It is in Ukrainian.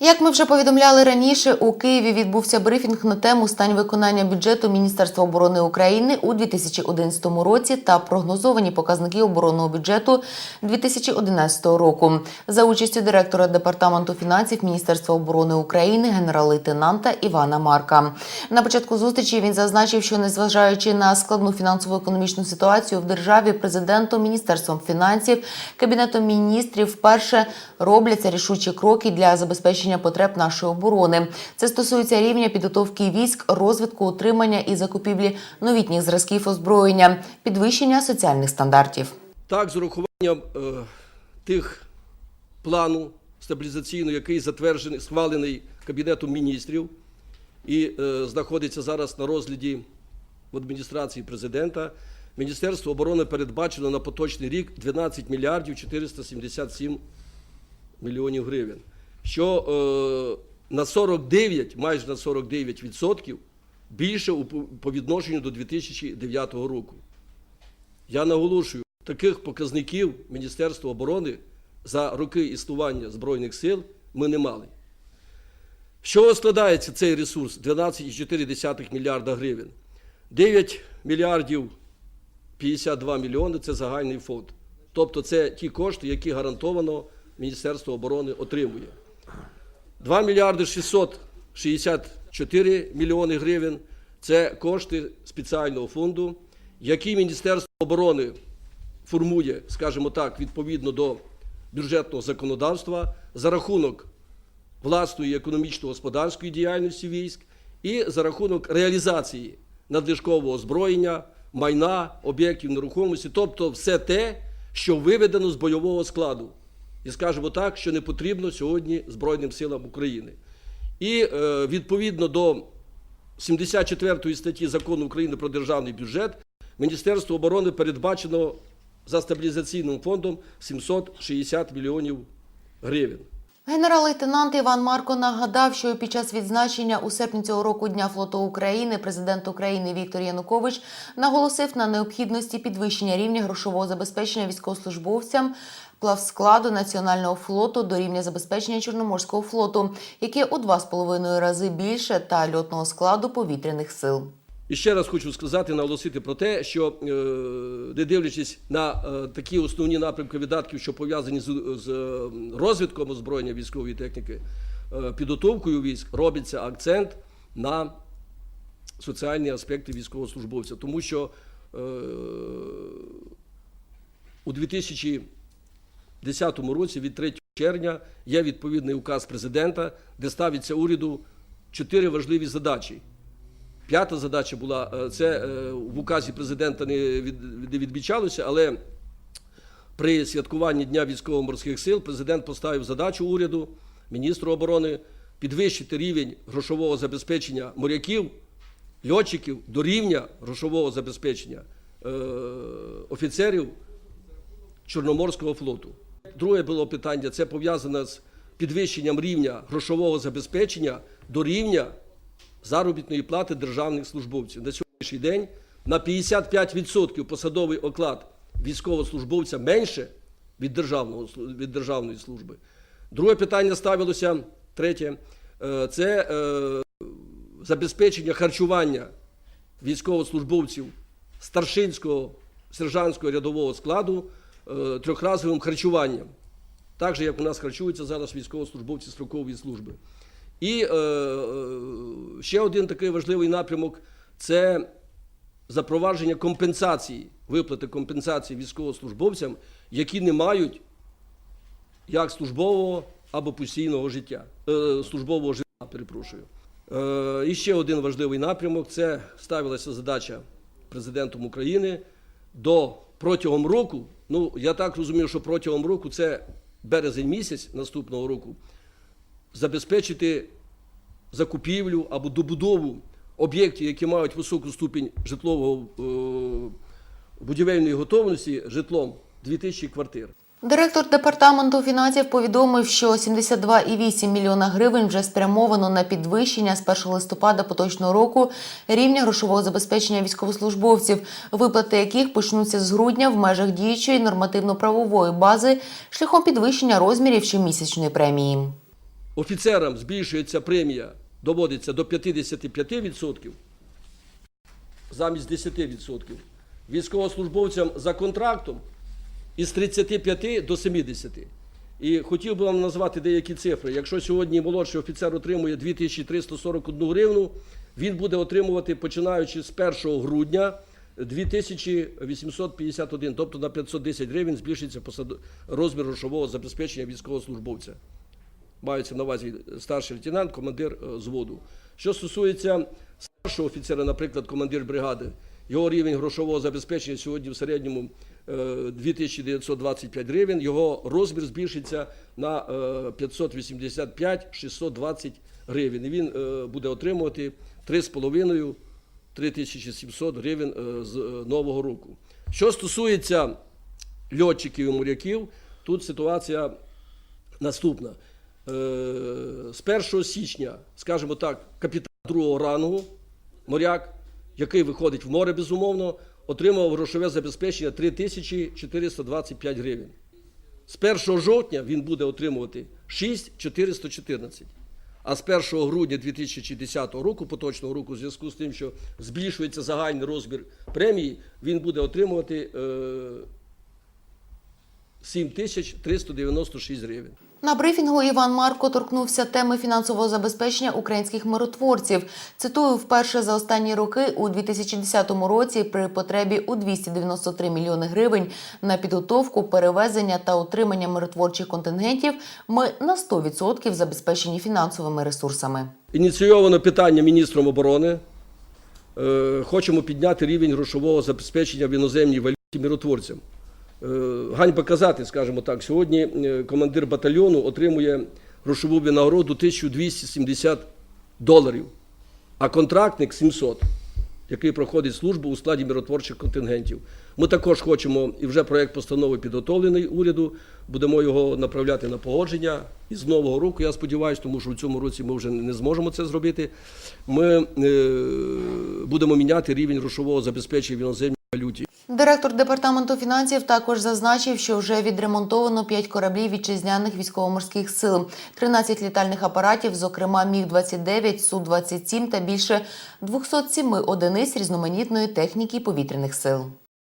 Як ми вже повідомляли раніше, у Києві відбувся брифінг на тему стань виконання бюджету Міністерства оборони України у 2011 році та прогнозовані показники оборонного бюджету 2011 року. За участю директора департаменту фінансів Міністерства оборони України генерал-лейтенанта Івана Марка. На початку зустрічі він зазначив, що незважаючи на складну фінансово-економічну ситуацію в державі, президентом, міністерством фінансів, кабінетом міністрів вперше робляться рішучі кроки для забезпечення потреб нашої оборони. Це стосується рівня підготовки військ, розвитку, утримання і закупівлі новітніх зразків озброєння, підвищення соціальних стандартів. Так, з урахуванням е, тих плану стабілізаційного, який затверджений, схвалений Кабінетом міністрів і е, знаходиться зараз на розгляді в адміністрації президента, Міністерство оборони передбачено на поточний рік 12 мільярдів 477 мільйонів гривень, що е, на 49, майже на 49 відсотків більше у- по відношенню до 2009 року. Я наголошую, таких показників Міністерства оборони за роки існування Збройних сил ми не мали. З чого складається цей ресурс 12,4 мільярда гривень? 9 мільярдів 52 мільйони це загальний фонд. Тобто це ті кошти, які гарантовано Міністерство оборони отримує. 2 мільярди 664 мільйони гривень це кошти спеціального фонду, які Міністерство оборони формує, скажімо так, відповідно до бюджетного законодавства за рахунок власної економічно-господарської діяльності військ і за рахунок реалізації надлишкового озброєння, майна, об'єктів нерухомості, тобто все те, що виведено з бойового складу. І скажемо так, що не потрібно сьогодні Збройним силам України. І е, відповідно до 74 статті закону України про державний бюджет Міністерство оборони передбачено за стабілізаційним фондом 760 мільйонів гривень. Генерал-лейтенант Іван Марко нагадав, що під час відзначення у серпні цього року Дня флоту України президент України Віктор Янукович наголосив на необхідності підвищення рівня грошового забезпечення військовослужбовцям плавскладу національного флоту до рівня забезпечення Чорноморського флоту, яке у два з половиною рази більше, та льотного складу повітряних сил. І ще раз хочу сказати, наголосити про те, що е, не дивлячись на е, такі основні напрямки видатків, що пов'язані з, е, розвитком озброєння військової техніки, підготовкою військ, робиться акцент на соціальні аспекти військовослужбовця, тому що у 2010 році, від 3 червня, є відповідний указ президента, де ставиться уряду чотири важливі задачі. П'ята задача була е, це е, в указі президента не від- не відмічалося, але при святкуванні Дня військово-морських сил президент поставив задачу уряду, міністру оборони підвищити рівень грошового забезпечення моряків, льотчиків до рівня грошового забезпечення е, офіцерів Чорноморського флоту. Друге було питання це пов'язане з підвищенням рівня грошового забезпечення до рівня заробітної плати державних службовців. На сьогоднішній день на 55% посадовий оклад військовослужбовця менше від, державного, від державної служби. Друге питання ставилося, третє, е, це е, забезпечення харчування військовослужбовців старшинського, сержантського рядового складу е, трьохразовим харчуванням. Так же, як у нас харчуються зараз військовослужбовці строкової служби. І е, е, ще один такий важливий напрямок це запровадження компенсації, виплати компенсації військовослужбовцям, які не мають як службового або постійного життя, е, службового життя, перепрошую. Е, і ще один важливий напрямок це ставилася задача президентом України до протягом року. Ну, я так розумію, що протягом року це березень місяць наступного року забезпечити закупівлю або добудову об'єктів, які мають високу ступінь житлового е, будівельної готовності житлом 2000 квартир. Директор департаменту фінансів повідомив, що 72,8 мільйона гривень вже спрямовано на підвищення з 1 листопада поточного року рівня грошового забезпечення військовослужбовців, виплати яких почнуться з грудня в межах діючої нормативно-правової бази шляхом підвищення розмірів щомісячної премії. Офіцерам збільшується премія, доводиться до 55% замість 10%. Військовослужбовцям за контрактом із 35 до 70. І хотів би вам назвати деякі цифри. Якщо сьогодні молодший офіцер отримує 2341 гривну, він буде отримувати, починаючи з 1 грудня, 2851, тобто на 510 гривень збільшиться розмір грошового забезпечення військовослужбовця. Мається на увазі старший лейтенант, командир е, зводу. Що стосується старшого офіцера, наприклад, командир бригади, його рівень грошового забезпечення сьогодні в середньому е, 2925 гривень, його розмір збільшиться на е, 585-620 гривень. І він е, буде отримувати 3,5 3700 гривень е, з е, нового року. Що стосується льотчиків і моряків, тут ситуація наступна. Е, З 1 січня, скажімо так, капітан другого рангу, моряк, який виходить в море, безумовно, отримав грошове забезпечення 3425 гривень. З 1 жовтня він буде отримувати 6414. А з 1 грудня 2010 року, поточного року, в зв'язку з тим, що збільшується загальний розмір премії, він буде отримувати е, 7396 гривень. На брифінгу Іван Марко торкнувся теми фінансового забезпечення українських миротворців. Цитую, вперше за останні роки у 2010 році при потребі у 293 мільйони гривень на підготовку, перевезення та утримання миротворчих контингентів ми на 100% забезпечені фінансовими ресурсами. Ініційовано питання міністром оборони. Е, Хочемо підняти рівень грошового забезпечення в іноземній валюті миротворцям. Е, Ганьба казати, скажімо так, сьогодні е, командир батальйону отримує грошову винагороду 1270 доларів, а контрактник 700, який проходить службу у складі миротворчих контингентів. Ми також хочемо, і вже проєкт постанови підготовлений уряду, будемо його направляти на погодження. І з нового року, я сподіваюся, тому що в цьому році ми вже не зможемо це зробити. Ми е, будемо міняти рівень грошового забезпечення в іноземній валюті. Директор департаменту фінансів також зазначив, що вже відремонтовано 5 кораблів вітчизняних військово-морських сил, 13 літальних апаратів, зокрема Міг-29, Су-27 та більше 207 одиниць різноманітної техніки повітряних сил.